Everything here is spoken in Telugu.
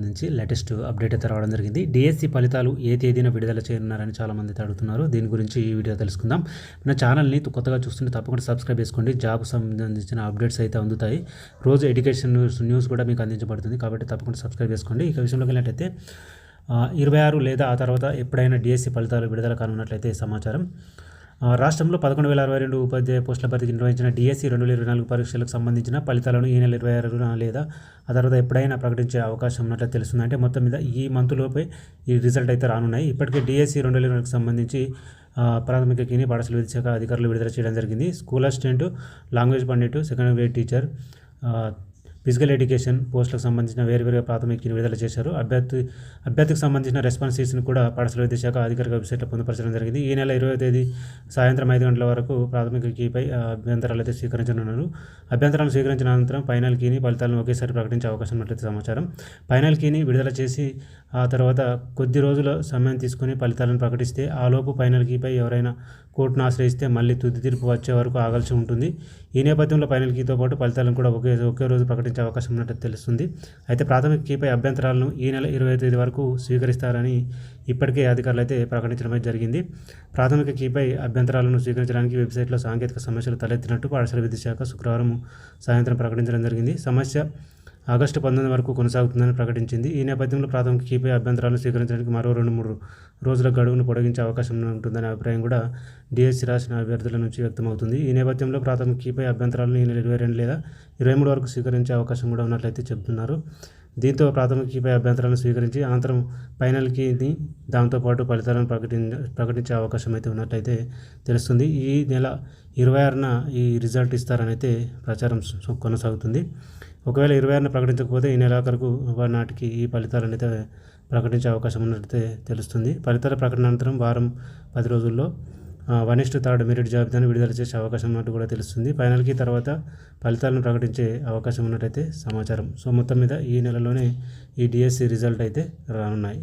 నుంచి లేటెస్ట్ అప్డేట్ అయితే రావడం జరిగింది. డిఎస్సి ఫలితాలు ఏ తేదీన విడుదల చేయనున్నారని చాలామంది అయితే అడుగుతున్నారు. దీని గురించి ఈ వీడియో తెలుసుకుందాం. నా ఛానల్ని కొత్తగా చూస్తుంటే తప్పకుండా సబ్స్క్రైబ్ చేసుకోండి. జాబ్ సంబంధించిన అప్డేట్స్ అయితే అందుతాయి. రోజు ఎడ్యుకేషన్ న్యూస్ న్యూస్ కూడా మీకు అందించబడుతుంది. కాబట్టి తప్పకుండా సబ్స్క్రైబ్ చేసుకోండి. ఇక విషయంలోకి వెళ్ళినట్టయితే ఇరవై ఆరు లేదా ఆ తర్వాత ఎప్పుడైనా డిఎస్సి ఫలితాలు విడుదల కానున్నట్లయితే సమాచారం. రాష్ట్రంలో పదకొండు వేల అరవై రెండు ఉపాధ్యాయ పోస్టుల భర్తీకి నిర్వహించిన డిఎస్సి రెండు వేల ఇరవై నాలుగు పరీక్షలకు సంబంధించిన ఫలితాలను ఈ నెల ఇరవై ఆరున లేదా ఆ తర్వాత ఎప్పుడైనా ప్రకటించే అవకాశం ఉన్నట్లు తెలుస్తుంది. అంటే మొత్తం మీద ఈ మంత్లోపే ఈ రిజల్ట్ అయితే రానున్నాయి. ఇప్పటికే డిఎస్సి రెండు వేల ఇరవై సంబంధించి ప్రాథమిక కిని పాఠశాల విద్యాశాఖ అధికారులు విడుదల చేయడం జరిగింది. School assistant language pandit second grade teacher physical education పోస్టులకు సంబంధించిన వేరువేరుగా ప్రాథమికను విడుదల చేశారు. అభ్యర్థి అభ్యర్థికి సంబంధించిన రెస్పాన్స్ కూడా పాఠశాల విద్యాశాఖ అధికారిక వెబ్సైట్లో పొందుపరచడం జరిగింది. ఈ నెల ఇరవై తేదీ సాయంత్రం ఐదు గంటల వరకు ప్రాథమిక కీపై అభ్యంతరాలు అయితే స్వీకరించనున్నారు. అభ్యంతరాలను స్వీకరించిన అనంతరం ఫైనల్ కీని ఫలితాలను ఒకేసారి ప్రకటించే అవకాశం ఉన్నట్లయితే సమాచారం. ఫైనల్ కీని విడుదల చేసి ఆ తర్వాత కొద్ది రోజుల సమయం తీసుకుని ఫలితాలను ప్రకటిస్తే ఆలోపు ఫైనల్ కీపై ఎవరైనా కోర్టును ఆశ్రయిస్తే మళ్ళీ తుది తీర్పు వచ్చే వరకు ఆగాల్సి ఉంటుంది. ఈ నేపథ్యంలో ఫైనల్ కీతో పాటు ఫలితాలను కూడా ఒకే ఒకే రోజు ప్రకటించే అవకాశం ఉన్నట్టు తెలుస్తుంది. అయితే ప్రాథమిక కీపై అభ్యంతరాలను ఈ నెల ఇరవై తేదీ వరకు స్వీకరిస్తారని ఇప్పటికే అధికారులు అయితే ప్రకటించడమే జరిగింది. ప్రాథమిక కీపై అభ్యంతరాలను స్వీకరించడానికి వెబ్సైట్లో సాంకేతిక సమస్యలు తలెత్తినట్టు పాఠశాల విద్యాశాఖ శుక్రవారం సాయంత్రం ప్రకటించడం జరిగింది. సమస్య ఆగస్టు పంతొమ్మిది వరకు కొనసాగుతుందని ప్రకటించింది. ఈ నేపథ్యంలో ప్రాథమిక కీపై అభ్యంతరాలను స్వీకరించడానికి మరో రెండు మూడు రోజుల గడువును పొడిగించే అవకాశం ఉంటుందనే అభిప్రాయం కూడా డిఎస్సి రాసిన అభ్యర్థుల నుంచి వ్యక్తమవుతుంది. ఈ నేపథ్యంలో ప్రాథమిక కీపై అభ్యంతరాలను ఈ నెల ఇరవై రెండు లేదా ఇరవై మూడు వరకు స్వీకరించే అవకాశం కూడా ఉన్నట్లయితే చెబుతున్నారు. దీంతో ప్రాథమిక కీపై అభ్యంతరాలను స్వీకరించి అనంతరం ఫైనల్ కీని దాంతోపాటు ఫలితాలను ప్రకటించ ప్రకటించే అవకాశం అయితే ఉన్నట్లయితే తెలుస్తుంది. ఈ నెల ఇరవై ఆరున ఈ రిజల్ట్ ఇస్తారనైతే ప్రచారం కొనసాగుతుంది. ఒకవేళ ఇరవై ఆరున ప్రకటించకపోతే ఈ నెలాఖరుకు నాటికి ఈ ఫలితాలను ప్రకటించే అవకాశం ఉన్నట్టయితే తెలుస్తుంది. ఫలితాల ప్రకటన అనంతరం వారం పది రోజుల్లో వన్ ఇస్ట్ థర్డ్ మెరిట్ జాబితాను విడుదల చేసే అవకాశం ఉన్నట్టు కూడా తెలుస్తుంది. ఫైనల్కి తర్వాత ఫలితాలను ప్రకటించే అవకాశం ఉన్నట్టయితే సమాచారం. సో మొత్తం మీద ఈ నెలలోనే ఈ డిఎస్సి రిజల్ట్ అయితే రానున్నాయి.